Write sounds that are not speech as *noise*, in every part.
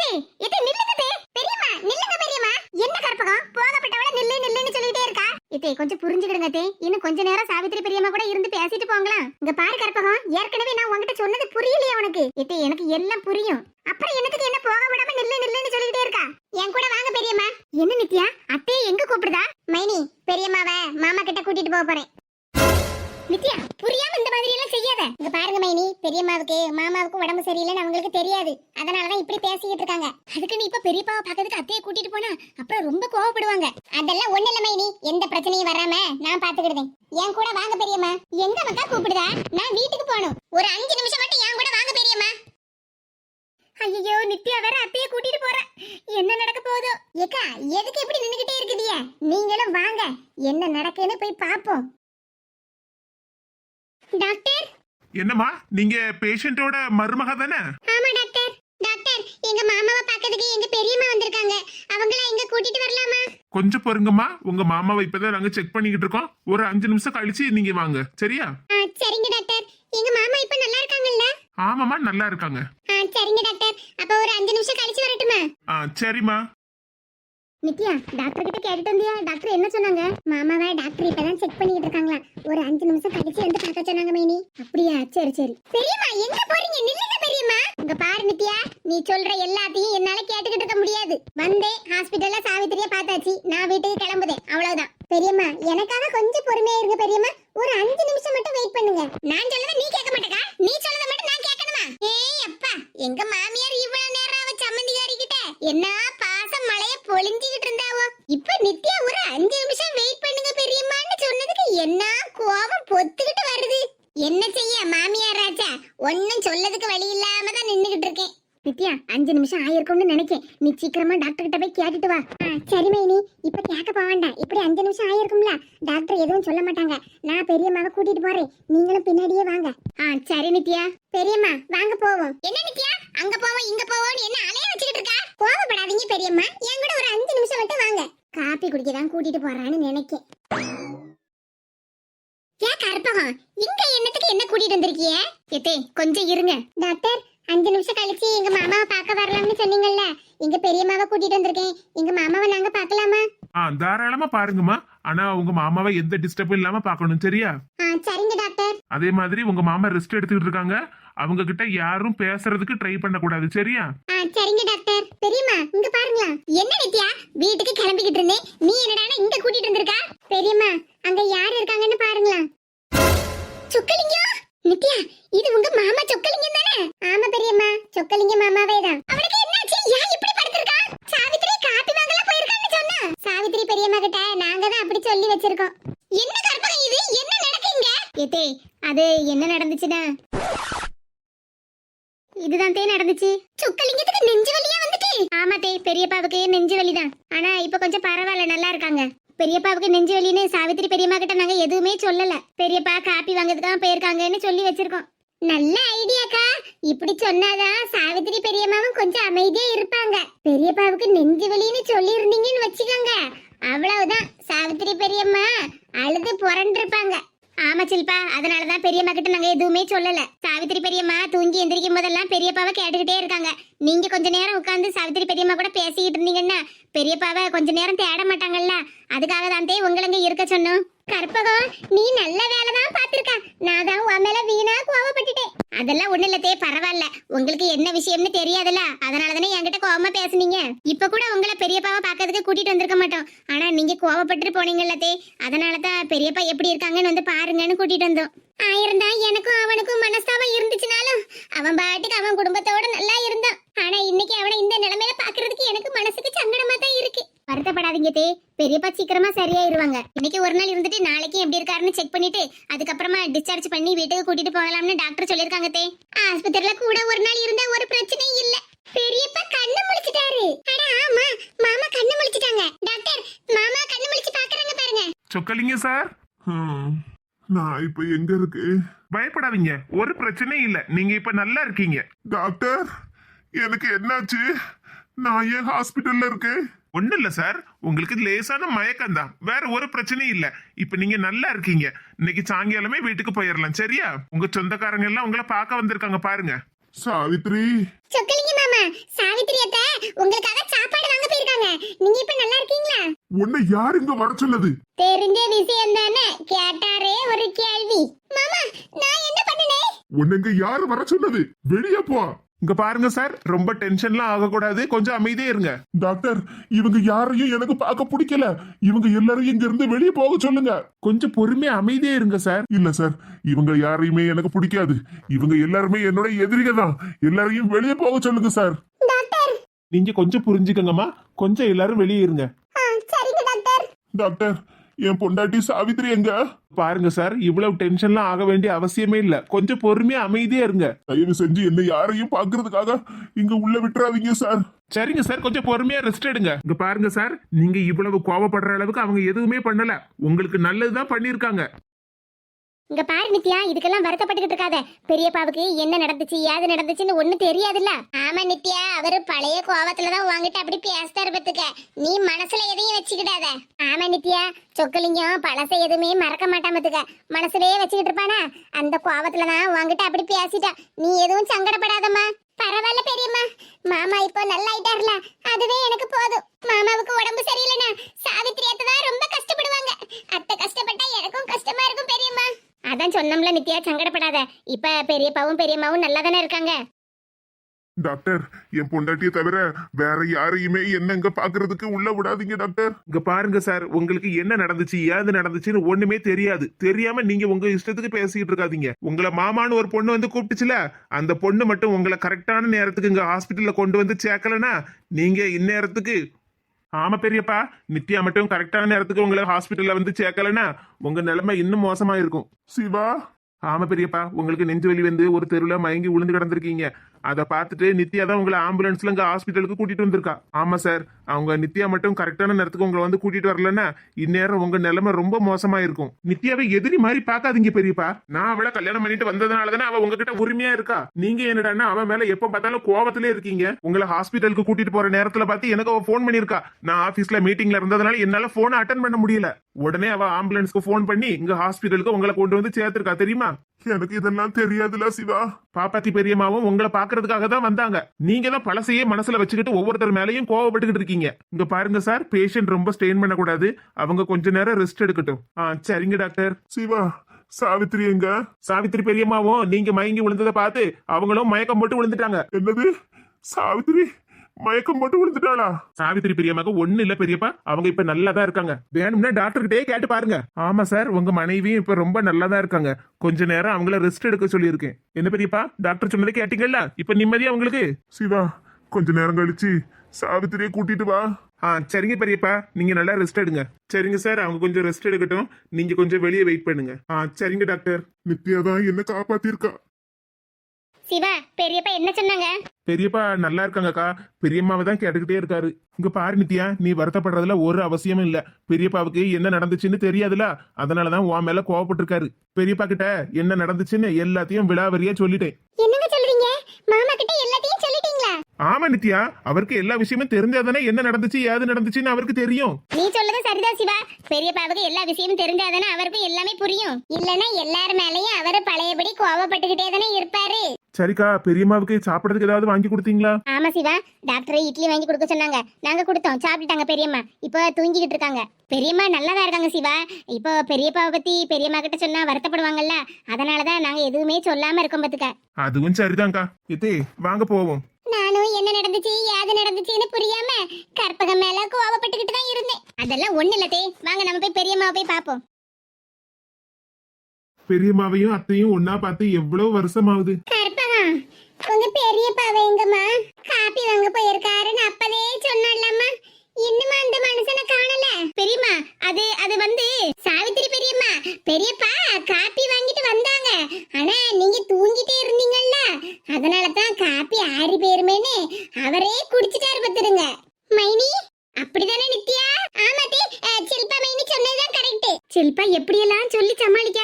எத்தே பெரியம்மா நில்லுங்க பெரியம்மா. என்ன கற்பகம்? போகப்பட்டவள நில்லு நில்லுன்னு சொல்லிட்டே இருக்கா? எத்தே கொஞ்சம் புரிஞ்சுக்கிடுங்க தே. இன்னும் கொஞ்ச நேரம் சாவித்திரி பெரியம்மா கூட இருந்து பேசிட்டு போங்களா இங்க பாரு கற்பகம் ஏற்கனவே நான் உன்கிட்ட சொன்னது புரியலையா உனக்கு. எத்தே எனக்கு எல்லாம் புரியும். அப்புறம் என்னத்துக்கு என்ன போக விடாம நில்லு நில்லுன்னு சொல்லிட்டே இருக்கா? என் கூட வாங்க பெரியம்மா. என்ன நித்யா? அத்தையை எங்க கூப்பிடுதா? மைனி பெரியம்மாவ மாமா கிட்ட கூட்டிட்டு போக போறேன். நித்யா புரியாம இந்த மாதிரி எல்லாம் செய்யாத. இங்க பாருங்க மைனி பெரியம்மாவுக்கு மாமாவுக்கு உடம்பு சரியில்லைன்னு அவங்களுக்கு தெரியாது. அதனாலதான் இப்படி பேசிக்கிட்டு இருக்காங்க. அதுக்கு நீ இப்ப பெரியப்பாவை பாக்கிறதுக்கு அத்தையை கூட்டிட்டு போனா அப்புறம் ரொம்ப கோவப்படுவாங்க. அதெல்லாம் ஒண்ணு இல்ல மைனி. எந்த பிரச்சனையும் வராம நான் பாத்துக்கிடுவேன் என் கூட வாங்க பெரியம்மா. எங்க மக்கா கூப்பிடுதா? நான் வீட்டுக்கு போகணும். ஒரு அஞ்சு நிமிஷம் மட்டும் என் கூட வாங்க பெரியம்மா. ஐயோ நித்யா வேற அத்தைய கூட்டிட்டு போற. என்ன நடக்க போகுதோ? ஏக்கா எதுக்கு இப்படி நின்னுகிட்டே இருக்குதிய? நீங்களும் வாங்க. என்ன நடக்குன்னு போய் பாப்போம். டாக்டர்? என்னம்மா நீங்க பேஷண்டோட மருமக தானே? ஆமா டாக்டர். டாக்டர் எங்க மாமாவை பார்க்கிறதுக்கு எங்க பெரியம்மா வந்திருக்காங்க. அவங்கள இங்க கூட்டிட்டு வரலாமா? கொஞ்சம் பொறுங்கம்மா. உங்க மாமாவை இப்பதான் நாங்க செக் பண்ணிக்கிட்டு இருக்கோம். ஒரு அஞ்சு நிமிஷம் கழிச்சு நீங்க வாங்க. சரியா? ஆ, சரிங்க டாக்டர். எங்க மாமா இப்ப நல்லா இருக்காங்கல்ல? ஆமாம்மா நல்லா இருக்காங்க. ஆ, சரிங்க டாக்டர். அப்ப ஒரு அஞ்சு நிமிஷம் கழிச்சு வரட்டுமா? ஆ சரிம்மா. நித்யா டாக்டர் கிட்ட கேட்டுட்டு வந்தியா? டாக்டர் என்ன சொன்னாங்க? மாமாவா டாக்டர் இப்பதான் செக் பண்ணிட்டு இருக்காங்களா ஒரு அஞ்சு நிமிஷம் கழிச்சு வந்து பார்க்க சொன்னாங்க மேனி. அப்படியா? சரி சரி. பெரியம்மா எங்க போறீங்க? நில்லுங்க பெரியம்மா. உங்க பாரு நித்யா நீ சொல்ற எல்லாத்தையும் என்னால கேட்டுக்கிட்டு இருக்க முடியாது. வந்தே ஹாஸ்பிடல்ல சாவித்திரிய பார்த்தாச்சு. நான் வீட்டுக்கு கிளம்புதேன். அவ்வளவுதான். பெரியம்மா எனக்காக கொஞ்சம் பொறுமையா இருங்க பெரியம்மா. ஒரு அஞ்சு நிமிஷம் மட்டும் வெயிட் பண்ணுங்க. நான் சொல்லத நீ கேட்க மாட்டேக்கா. நீ சொல்லத மட்டும் நான் கேட்கணுமா? ஏய் அப்பா எங்க மாமியார் இவ்வளவு நேரம் அவ சம்மந்திகாரி கிட்ட என்ன பாசம் மழைய பொழிஞ்சுகிட்டு இருந்தாவோ இப்ப நித்யா ஒரு அஞ்சு நிமிஷம் வெயிட் பண்ணுங்க பெரியம்மான்னு சொன்னதுக்கு என்ன கோபம் பொத்துக்கிட்டு வருது. என்ன செய்ய மாமியார் ராஜா? ஒன்னும் சொல்லதுக்கு வழி இல்லாம தான் நின்னுகிட்டு இருக்கேன். நித்யா அஞ்சு நிமிஷம் ஆயிருக்கும்னு நினைக்கேன். நீ சீக்கிரமா டாக்டர் கிட்ட போய் கேட்டுட்டு வா. சரி மைனி. இப்ப கேட்க போக வேண்டாம். இப்படி அஞ்சு நிமிஷம் ஆயிருக்கும்ல டாக்டர் எதுவும் சொல்ல மாட்டாங்க. நான் பெரியம்மாவை கூட்டிட்டு போறேன். நீங்களும் பின்னாடியே வாங்க. ஆ சரி நித்யா. பெரியம்மா வாங்க போவோம். என்ன நித்யா? அங்க போவோம் இங்க போவோம்னு என்ன அலைய வச்சுக்கிட்டு இருக்கா? கோவப்படாதீங்க பெரியம்மா. என் கூட ஒரு அஞ்சு நிமிஷம் மட்டும் வாங்க. காப்பி குடிக்க தான் கூட்டிட்டு போறான்னு நினைக்கேன் ஏன் கற்பகம் இங்க என்னத்துக்கு வந்திருக்கிய எத்தே கொஞ்சம் இருங்க. டாக்டர் அஞ்சு நிமிஷம் கழிச்சு எங்க மாமாவை பார்க்க வரலாம்னு சொன்னீங்கல்ல. எங்க பெரியம்மாவை கூட்டிட்டு வந்திருக்கேன். எங்க மாமாவை நாங்க பார்க்கலாமா? ஆ தாராளமா பாருங்கம்மா. ஆனா உங்க மாமாவை எந்த டிஸ்டர்பும் இல்லாம பார்க்கணும் சரியா? ஆ சரிங்க டாக்டர். அதே மாதிரி உங்க மாமா ரெஸ்ட் எடுத்துக்கிட்டு இருக்காங்க. அவங்க கிட்ட யாரும் பேசுறதுக்கு ட்ரை பண்ண கூடாது சரியா? ஆ சரிங்க டாக்டர். பெரியம்மா இங்க பாருங்களா. என்ன நித்யா? வீட்டுக்கு கிளம்பிக்கிட்டு இருந்தேன். நீ என்னடானா இங்க கூட்டிட்டு வந்திருக்கா? பெரியம்மா அங்க யார் இருக்காங்கன்னு பாருங்களா சொக்கலிங்கம்! நித்யா இது உங்க மாமா சொக்கலிங்கம் தானே? ஆமா பெரியம்மா சொக்கலிங்க மாமாவே தான் அவனுக்கு என்னாச்சு? ஏன் இப்படி படுத்திருக்கா? சாவித்திரி காப்பி வாங்கல போயிருக்கான்னு சொன்னா. சாவித்திரி பெரியம்மா கிட்ட நாங்க தான் அப்படி சொல்லி வச்சிருக்கோம். என்ன கற்பகம் இது? என்ன நடக்குங்க ஏத்தே அது என்ன நடந்துச்சுன்னா? இதுதான் தே நடந்துச்சு. சொக்கலிங்கத்துக்கு நெஞ்சு வலியா வந்துட்டு. ஆமா தே பெரியப்பாவுக்கு நெஞ்சு வலிதான். ஆனா இப்ப கொஞ்சம் பரவாயில்ல நல்லா இருக்காங்க. பெரியப்பாவுக்கு நெஞ்சு வலின்னு சாவித்திரி பெரியம்மா கிட்ட நாங்க எதுவுமே சொல்லல பெரியப்பா காப்பி வாங்குறதுக்காக போயிருக்காங்கன்னு சொல்லி வச்சிருக்கோம் நல்ல ஐடியாக்கா இப்படி சொன்னாதான் சாவித்திரி பெரியம்மாவும் கொஞ்சம் அமைதியா இருப்பாங்க பெரியப்பாவுக்கு நெஞ்சு வலின்னு சொல்லி இருந்தீங்கன்னு வச்சுக்கோங்க அவ்வளவுதான் சாவித்திரி பெரியம்மா. அழுது புரண்டு இருப்பாங்க ஆமா சில்பா அதனாலதான் பெரியம்மா கிட்ட நாங்க எதுவுமே சொல்லல. சாவித்திரி பெரியம்மா தூங்கி எந்திரிக்கும் போதெல்லாம் பெரியப்பாவை கேட்டுக்கிட்டே இருக்காங்க. நீங்க கொஞ்ச நேரம் உட்கார்ந்து சாவித்திரி பெரியம்மா கூட பேசிக்கிட்டு இருந்தீங்கன்னா பெரியப்பாவை கொஞ்ச நேரம் தேட மாட்டாங்கல்ல. அதுக்காக தான் தே உங்களங்க இருக்க சொன்னோம். கற்பகம் நீ நல்ல வேலை தான் பாத்திருக்க நான் தான் உன் மேல வீணா கோவப்பட்டுட்டேன். அதெல்லாம் ஒண்ணு இல்ல தே பரவாயில்ல. உங்களுக்கு என்ன விஷயம்னு தெரியாதுல்ல? அதனால தானே என்கிட்ட கோவமா பேசுனீங்க. இப்ப கூட உங்களை பெரியப்பாவை பாக்கிறதுக்கு கூட்டிட்டு வந்திருக்க மாட்டோம். ஆனா நீங்க கோவப்பட்டு போனீங்கல்ல தே அதனால தான் பெரியப்பா எப்படி இருக்காங்கன்னு வந்து பாருங்கன்னு கூட்டிட்டு வந்தோம். ஆயிருந்தா எனக்கும் அவனுக்கும் மனஸ்தாபம் இருந்துச்சுனாலும் அவன் பாட்டுக்கு அவன் குடும்பத்தோட நல்லா இருந்தான். ஆனா இன்னைக்கு அவனை இந்த நிலைமையில பாக்குறதுக்கு எனக்கு மனசுக்கு சங்கடமா வருத்தப்படாதீங்க தே. பெரியப்பா சீக்கிரமா சரியாயிருவாங்க. இன்னைக்கு ஒரு நாள் இருந்துட்டு நாளைக்கு எப்படி இருக்காருன்னு செக் பண்ணிட்டு அதுக்கப்புறமா டிஸ்சார்ஜ் பண்ணி வீட்டுக்கு கூட்டிட்டு போகலாம்னு டாக்டர் சொல்லிருக்காங்க தே. ஆஸ்பத்திரியில கூட ஒரு நாள் இருந்தா ஒரு பிரச்சனையும் இல்ல. பெரியப்பா கண்ணு முழிச்சிட்டாரு. அட ஆமா மாமா கண்ணு முழிச்சிட்டாங்க. டாக்டர் மாமா கண்ணு முழிச்சு பாக்குறாங்க பாருங்க. சொக்கலிங்க சார். நான் இப்ப எங்க இருக்கு? பயப்படாதீங்க ஒரு பிரச்சனையும் இல்ல. நீங்க இப்ப நல்லா இருக்கீங்க. டாக்டர் எனக்கு என்னாச்சு? நான் ஏன் ஹாஸ்பிட்டல்ல இருக்கேன்? ஒண்ணு இல்ல சார். உங்களுக்கு லேசான மயக்கம் தான் வேற ஒரு பிரச்சனையும் இல்ல. இப்ப நீங்க நல்லா இருக்கீங்க. இன்னைக்கு சாயங்காலமே வீட்டுக்கு போயிடலாம் சரியா? உங்க சொந்தக்காரங்க எல்லாம் உங்களை பார்க்க வந்திருக்காங்க பாருங்க. சாவித்ரி. சொக்கலிங்க மாமா சாவித்திரி அத்தை உங்களுக்காக சாப்பாடு வாங்க போயிருக்காங்க. நீங்க இப்ப நல்லா இருக்கீங்களா? உன்னை யார் இங்க வர சொன்னது? தெரிஞ்ச விஷயம் தானே கேட்டாரே ஒரு கேள்வி. மாமா நான் என்ன பண்ணினேன் உன்னை இங்க யாரு வர சொன்னது? வெளியே போ. இங்க பாருங்க சார் ரொம்ப டென்ஷன்லாம் ஆகக்கூடாது. கொஞ்சம் அமைதியா இருங்க. டாக்டர் இவங்க யாரையும் எனக்கு பார்க்க பிடிக்கல. இவங்க எல்லாரும் இங்க இருந்து வெளியே போக சொல்லுங்க. கொஞ்சம் பொறுமையா அமைதியா இருங்க சார். இல்ல சார் இவங்க யாரையுமே எனக்கு பிடிக்காது. இவங்க எல்லாருமே என்னோட எதிரிக தான். எல்லாரையும் வெளியே போக சொல்லுங்க சார். டாக்டர். நீங்க கொஞ்சம் புரிஞ்சுக்கங்கம்மா. கொஞ்சம் எல்லாரும் வெளியே இருங்க. ஆ, சரிங்க டாக்டர். டாக்டர் என் பொண்டாட்டி சாவித்ரி எங்க? பாருங்க சார் இவ்வளவு டென்ஷன்லாம் ஆக வேண்டிய அவசியமே இல்ல. கொஞ்சம் பொறுமையா அமைதியா இருங்க. தயவு செஞ்சு என்ன யாரையும் பாக்குறதுக்காக இங்க உள்ள விட்டுறாதீங்க சார். சரிங்க சார் கொஞ்சம் பொறுமையா ரெஸ்ட் எடுங்க. இங்க பாருங்க சார் நீங்க இவ்வளவு கோவப்படுற அளவுக்கு அவங்க எதுவுமே பண்ணல. உங்களுக்கு நல்லதுதான் பண்ணிருக்காங்க இங்க பாரு நித்யா இதுக்கெல்லாம் வருத்தப்பட்டுக்கிட்டு இருக்காத. பெரியப்பாவுக்கு என்ன நடந்துச்சு ஏது நடந்துச்சுன்னு ஒண்ணு தெரியாதுல்ல. ஆமா நித்யா அவரு பழைய கோவத்துலதான் வாங்கிட்டு அப்படி பேசுறாரு பத்துக்க நீ மனசுல எதையும் வச்சுக்கிடாத. ஆமா நித்யா சொக்கலிங்கம் பழச எதுவுமே மறக்க மாட்டாம பத்துக்க மனசுலயே வச்சுக்கிட்டு இருப்பானா? அந்த கோவத்துலதான் வாங்கிட்டு அப்படி பேசிட்டா. நீ எதுவும் சங்கடப்படாதம்மா. பரவாயில்ல பெரியம்மா. மாமா இப்போ நல்லா ஆயிட்டாருல அதுவே எனக்கு போதும். மாமாவுக்கு உடம்பு சரியில்லைனா சாவித்திரி அத்தை தான் ரொம்ப கஷ்டப்படுவாங்க அத்தை கஷ்டப்பட்டா எனக்கும் கஷ்டமா இருக்கும் பெரியம்மா அதான் சொன்னோம்ல நித்யா சங்கடப்படாத. இப்ப பெரியப்பாவும் பெரியம்மாவும் நல்லா தானே இருக்காங்க? டாக்டர் என் பொண்டாட்டியை தவிர வேற யாரையுமே என்ன இங்க பாக்குறதுக்கு உள்ள விடாதீங்க டாக்டர். இங்க பாருங்க சார் உங்களுக்கு என்ன நடந்துச்சு ஏது நடந்துச்சுன்னு ஒண்ணுமே தெரியாது. தெரியாம நீங்க உங்க இஷ்டத்துக்கு பேசிட்டு இருக்காதீங்க. உங்களை மாமான்னு ஒரு பொண்ணு வந்து கூப்பிட்டுச்சுல அந்த பொண்ணு மட்டும் உங்களை கரெக்டான நேரத்துக்கு இங்க ஹாஸ்பிட்டல்ல கொண்டு வந்து சேர்க்கலனா நீங்க இந்நேரத்துக்கு ஆமா பெரியப்பா நித்யா மட்டும் கரெக்டான நேரத்துக்கு உங்களை ஹாஸ்பிட்டல்ல வந்து சேர்க்கலனா உங்க நிலைமை இன்னும் மோசமா இருக்கும் சிவா? ஆமா பெரியப்பா உங்களுக்கு நெஞ்சு வலி வந்து ஒரு தெருவுல மயங்கி விழுந்து கிடந்திருக்கீங்க. அதை பார்த்துட்டு நித்யா தான் உங்களை ஆம்புலன்ஸ்ல இங்க ஹாஸ்பிட்டலுக்கு கூட்டிட்டு வந்திருக்கா. ஆமா சார். அவங்க நித்யா மட்டும் கரெக்டான நேரத்துக்கு உங்களை வந்து கூட்டிட்டு வரலன்னா இந்நேரம் உங்க நிலைமை ரொம்ப மோசமா இருக்கும். நித்யாவை எதிரி மாதிரி பார்க்காதீங்க பெரியப்பா. நான் அவளை கல்யாணம் பண்ணிட்டு வந்ததுனால தானே அவ உங்ககிட்ட உரிமையா இருக்கா? நீங்க என்னடான்னா அவன் மேல எப்ப பார்த்தாலும் கோவத்திலே இருக்கீங்க. உங்களை ஹாஸ்பிட்டலுக்கு கூட்டிட்டு போற நேரத்துல பார்த்து எனக்கு அவ ஃபோன் பண்ணிருக்கா நான் ஆபீஸ்ல மீட்டிங்ல இருந்ததுனால என்னால போன் அட்டன் பண்ண முடியல. உடனே அவ ஆம்புலன்ஸ்க்கு ஃபோன் பண்ணி இங்க ஹாஸ்பிட்டலுக்கு உங்களை கொண்டு வந்து சேர்த்திருக்கா தெரியுமா? எனக்கு இதெல்லாம் தெரியாதுல சிவா. பாப்பாத்தி பெரியம்மாவும் உங்களை பாக்குறதுக்காக தான் வந்தாங்க. நீங்க தான் பழசையே மனசுல வச்சுக்கிட்டு ஒவ்வொருத்தர் மேலயும் கோவப்பட்டுக்கிட்டு இருக்கீங்க. இங்க பாருங்க சார் பேஷண்ட் ரொம்ப ஸ்ட்ரெயின் பண்ணக்கூடாது. அவங்க கொஞ்ச நேரம் ரெஸ்ட் எடுக்கட்டும். ஆ சரிங்க டாக்டர். சிவா சாவித்ரி எங்க? சாவித்திரி பெரியம்மாவும் நீங்க மயங்கி விழுந்ததை பார்த்து அவங்களும் மயக்கம் போட்டு விழுந்துட்டாங்க. என்னது? சாவித்ரி மயக்கம் போட்டு விழுந்துட்டாளா? சாவித்திரி பெரியம்மாக்கு ஒண்ணு இல்ல பெரியப்பா. அவங்க இப்ப நல்லா தான் இருக்காங்க. வேணும்னா டாக்டர் கிட்டே கேட்டு பாருங்க. ஆமா சார் உங்க மனைவியும் இப்ப ரொம்ப நல்லா தான் இருக்காங்க. கொஞ்ச நேரம் அவங்கள ரெஸ்ட் எடுக்க சொல்லியிருக்கேன். என்ன பெரியப்பா டாக்டர் சொன்னதை கேட்டீங்கல்ல? இப்ப நிம்மதியா உங்களுக்கு சிவா கொஞ்ச நேரம் கழிச்சு சாவித்திரியை கூட்டிட்டு வா. ஆ சரிங்க பெரியப்பா. நீங்க நல்லா ரெஸ்ட் எடுங்க. சரிங்க சார் அவங்க கொஞ்சம் ரெஸ்ட் எடுக்கட்டும். நீங்க கொஞ்சம் வெளியே வெயிட் பண்ணுங்க. ஆ சரிங்க டாக்டர் நித்யா தான் என்ன காப்பாத்திருக்கா. சிவா பெரியப்பா என்ன சொன்னாங்க? பெரியப்பா நல்லா இருக்காங்கக்கா. பெரியம்மாவை தான் கேட்டுக்கிட்டே இருக்காரு. இங்க பாரு நித்யா நீ வருத்தப்படுறதுல ஒரு அவசியமும் இல்ல. பெரியப்பாவுக்கு என்ன நடந்துச்சுன்னு தெரியாதுல. அதனாலதான் உன் மேல கோவப்பட்டிருக்காரு. பெரியப்பா கிட்ட என்ன நடந்துச்சுன்னு எல்லாத்தையும் விலாவரியா சொல்லிட்டேன். என்னங்க சொல்றீங்க? மாமா கிட்ட எல்லாத்தையும் சொல்லிட்டீங்களா? ஆமா நித்யா அவருக்கு எல்லா விஷயமும் தெரிஞ்சாதானே என்ன நடந்துச்சு ஏது நடந்துச்சுன்னு அவருக்கு தெரியும். நீ சொல்றது சரிதான் சிவா. பெரியப்பாவுக்கு எல்லா விஷயமும் தெரிஞ்சாதானே அவருக்கும் எல்லாமே புரியும். இல்லனா எல்லார் மேலயும் அவரு பழையபடி கோவப்பட்டுக்கிட்டே தானே இருப்பாரு. சரிக்கா பெரியம்மாவுக்கு சாப்பிடறதுக்கு ஏதாவது வாங்கி கொடுத்தீங்களா? ஆமா சிவா டாக்டர் இட்லி வாங்கி கொடுக்க சொன்னாங்க. நாங்க கொடுத்தோம். சாப்பிட்டுட்டாங்க பெரியம்மா. இப்போ தூங்கிக்கிட்டு இருக்காங்க. பெரியம்மா நல்லா தான் இருக்காங்க சிவா. இப்போ பெரியப்பாவை பத்தி பெரியம்மா கிட்ட சொன்னா வருத்தப்படுவாங்கல்ல. அதனாலதான் நாங்க எதுவுமே சொல்லாம இருக்கோம் பத்துக்க. அதுவும் சரிதான்க்கா. இது வாங்க போவோம். நானும் என்ன நடந்துச்சு ஏது நடந்துச்சுன்னு புரியாம கற்பகம் மேல கோவப்பட்டுக்கிட்டு தான் இருந்தேன். அதெல்லாம் ஒண்ணு இல்லதே வாங்க நம்ம போய் பெரியம்மாவை போய் பாப்போம். பெரியம்மாவையும் அத்தையும் ஒன்னா பார்த்து எவ்வளவு வருஷம் ஆகுது உங்க பெரியப்பாவை எங்கம்மா? காப்பி வாங்க போயிருக்காருன்னு அப்பதே சொன்னாலம்மா. இன்னுமா அந்த மனுஷனை காணல? பெரியம்மா அது அது வந்து சாவித்திரி பெரியம்மா. பெரியப்பா காப்பி வாங்கிட்டு வந்தாங்க. ஆனா நீங்க தூங்கிட்டே இருந்தீங்கல்ல. அதனால தான் காப்பி ஆறி போயிருமேன்னு அவரே குடிச்சிட்டாரு பத்துருங்க மைனி அப்படிதானே நித்யா ஆமாட்டே சில்பா மைனி சொன்னதுதான் கரெக்ட் சில்பா எப்படியெல்லாம் சொல்லி சமாளிக்க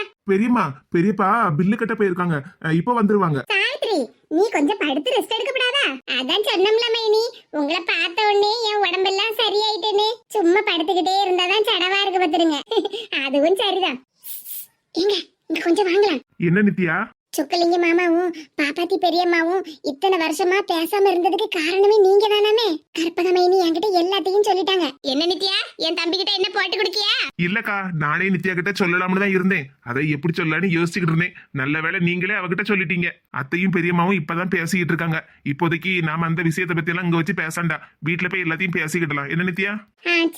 பெரியம்மா பெரியப்பா பில்லு கட்ட போயிருக்காங்க. இப்ப வந்துருவாங்க. சாவித்ரி நீ கொஞ்சம் படுத்து ரெஸ்ட் எடுக்கப்படாதா? அதான் சொன்னோம்ல மைனி. உங்களை பார்த்த உடனே என் உடம்பெல்லாம் சரியாயிட்டேன்னு சும்மா படுத்துக்கிட்டே இருந்தாதான் சடவா இருக்கு பத்துருங்க *laughs* அதுவும் சரிதான். ஏங்க இங்க கொஞ்சம் வாங்கலாம். என்ன நித்யா? சுக்கலிங்க மாமாவும் பாப்பாத்தி பெரியம்மாவும் இத்தனை வருஷமா பேசாம இருந்ததுக்கு காரணமே நீங்க தானாமே கற்பகமைனி என்கிட்ட எல்லாத்தையும் சொல்லிட்டாங்க. என்ன நித்யா? என் தம்பி கிட்ட என்ன போட்டு குடுக்கியா? இல்லக்கா நானே நித்யா கிட்ட சொல்லலாம்னு தான் இருந்தேன். அதை எப்படி சொல்லலாம்னு யோசிச்சுக்கிட்டு இருந்தேன். நல்ல வேளை நீங்களே அவகிட்ட சொல்லிட்டீங்க. அத்தையும் பெரியம்மாவும் இப்பதான் பேசிக்கிட்டு இருக்காங்க. இப்போதைக்கு நாம அந்த விஷயத்தை பத்தி எல்லாம் இங்க வச்சு பேசாண்டா வீட்டுல போய் எல்லாத்தையும் பேசிக்கிடலாம். என்ன நித்யா?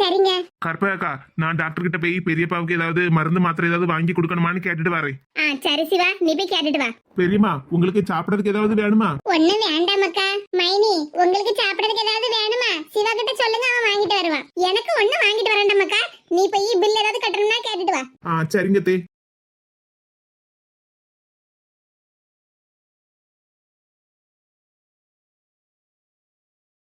சரிங்க. கற்பகக்கா நான் டாக்டர் கிட்ட போய் பெரியப்பாவுக்கு ஏதாவது மருந்து மாத்திரை ஏதாவது வாங்கி கொடுக்கணுமான்னு கேட்டுட்டு வரேன். சரி சிவா. நீ போய் கேட்டுட்டு வா பெரியம்மா உங்களுக்கு சாப்பிடறதுக்கு ஏதாவது வேணுமா? ஒண்ணும் வேண்டாம் அக்கா. மைனி உங்களுக்கு சாப்பிடறதுக்கு ஏதாவது வேணுமா? சிவா கிட்ட சொல்லுங்க அவன் வாங்கிட்டு வருவான். எனக்கு ஒண்ணும் வாங்கிட்டு வரேன்டாம் அக்கா. நீ போய் பில் ஏதாவது கட்டணும்னா கேட்டுட்டு வா. ஆ சரிங்க தே.